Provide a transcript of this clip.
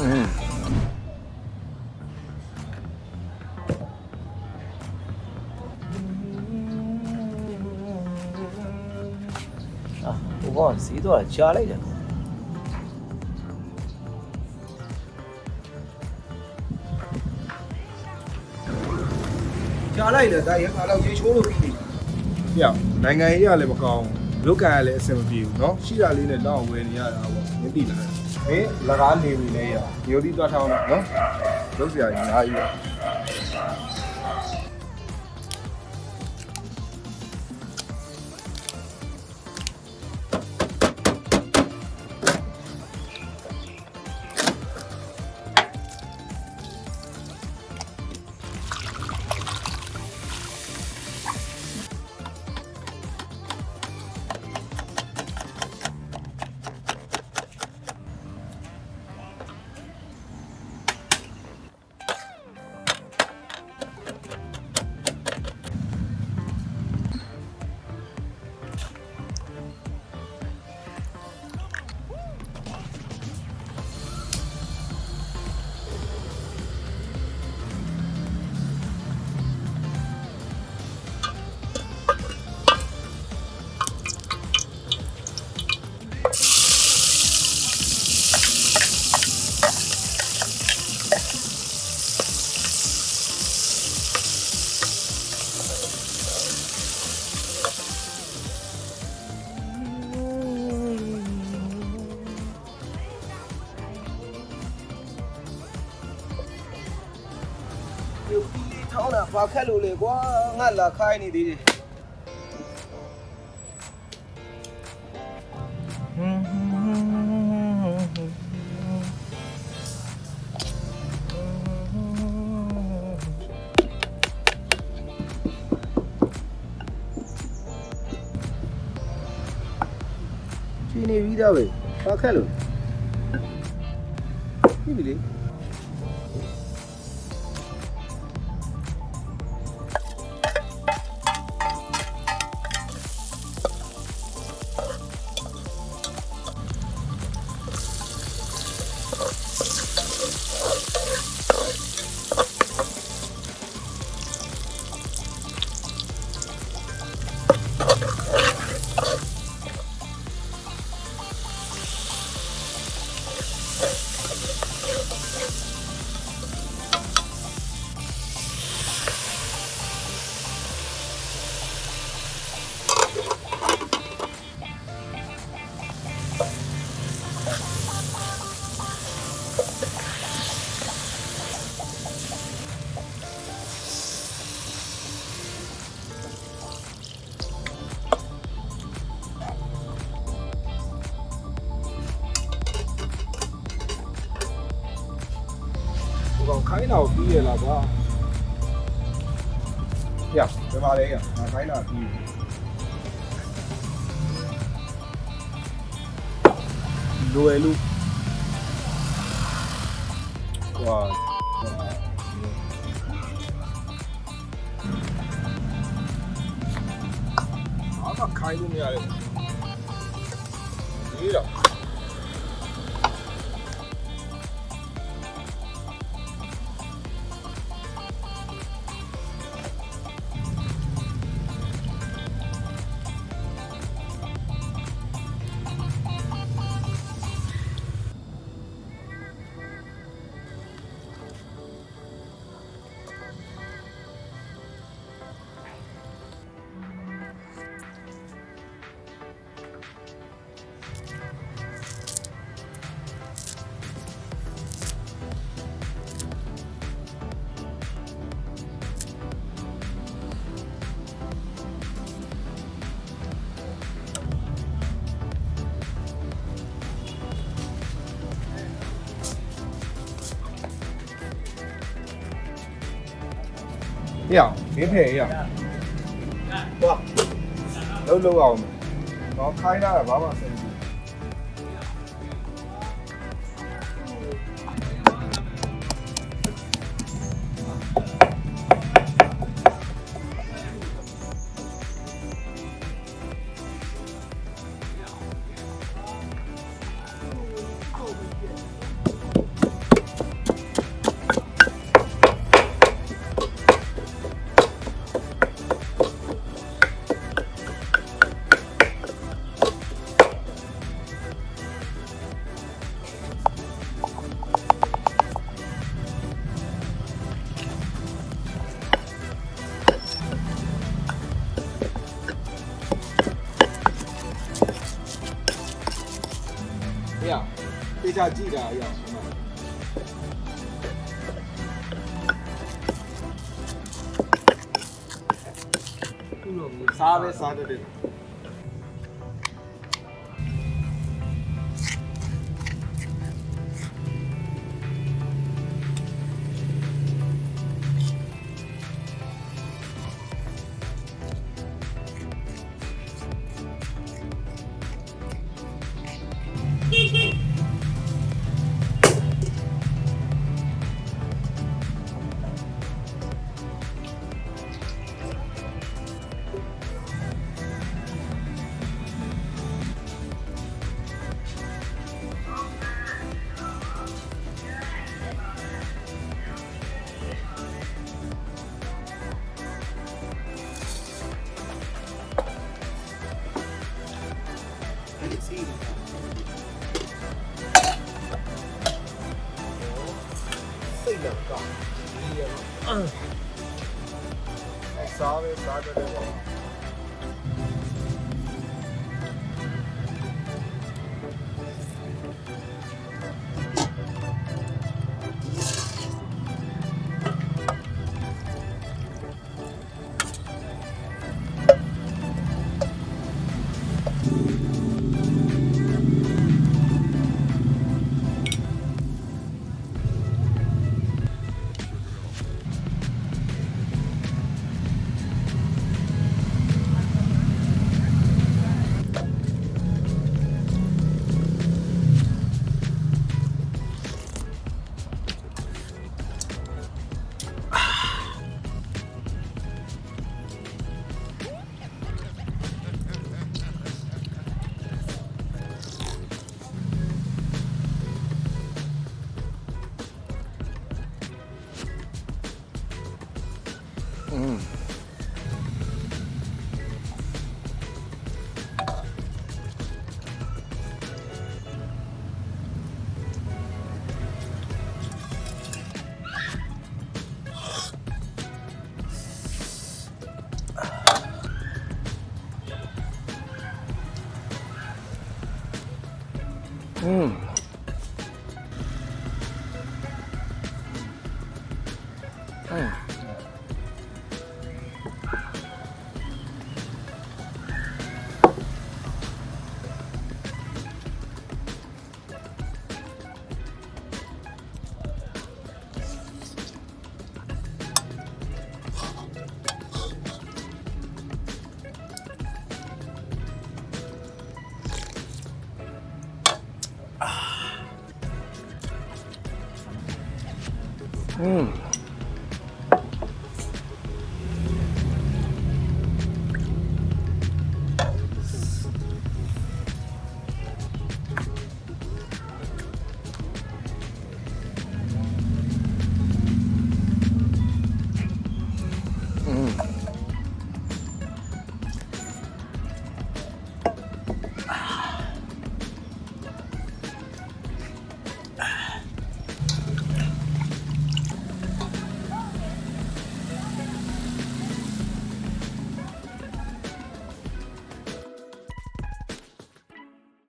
อืมอ่ะဘုကောင်စီးတော့ကြာလိုက်တယ်ကွာကြာလိုက်တယ်ဒါရင်ကတော့ရေချိုးလို့ပြီးပြီ ပြနိုင်ငံရေးရလည်းမကောင်းဘူးလုတ်ကန်ရလည်းအဆင်မပြေဘူးเนาะရှိတာလေးနဲ့လောက်အောင်ဝယ်နေရတာပေါ့မသိလား မင်းလကားနေပြီလေရမျိုးသီးသွားထားအောင်နော်လုံးစရာကြီးအားကြီးပါ ဒီပြီးထောင်းတာဘာခက်လို့လဲကွာငါလာခိုင်းနေသေးတယ်ချီနေပြီးသားပဲဘာခက်လို့ပြီပြီလေ ဟိုကောင်ခိုင်းတာကိုပြီးရလားကွာပြဘယ်မှာလဲရငါခိုင်းတာပြီးလွယ်လို့ အားမခိုင်းလို့မရတယ်ဒီတော့ရအောင်မင်းဖယ်ရအောင်သွားလုံးလုံးအောင်တော့ခိုင်းတာကဘာမှစိတ် ဘူးချာကြည့်တာအရာဒီမှာခုလိုမျိုးစားပဲစားတတ်တယ် 两个，一个，还啥味？啥都得忘。Oh.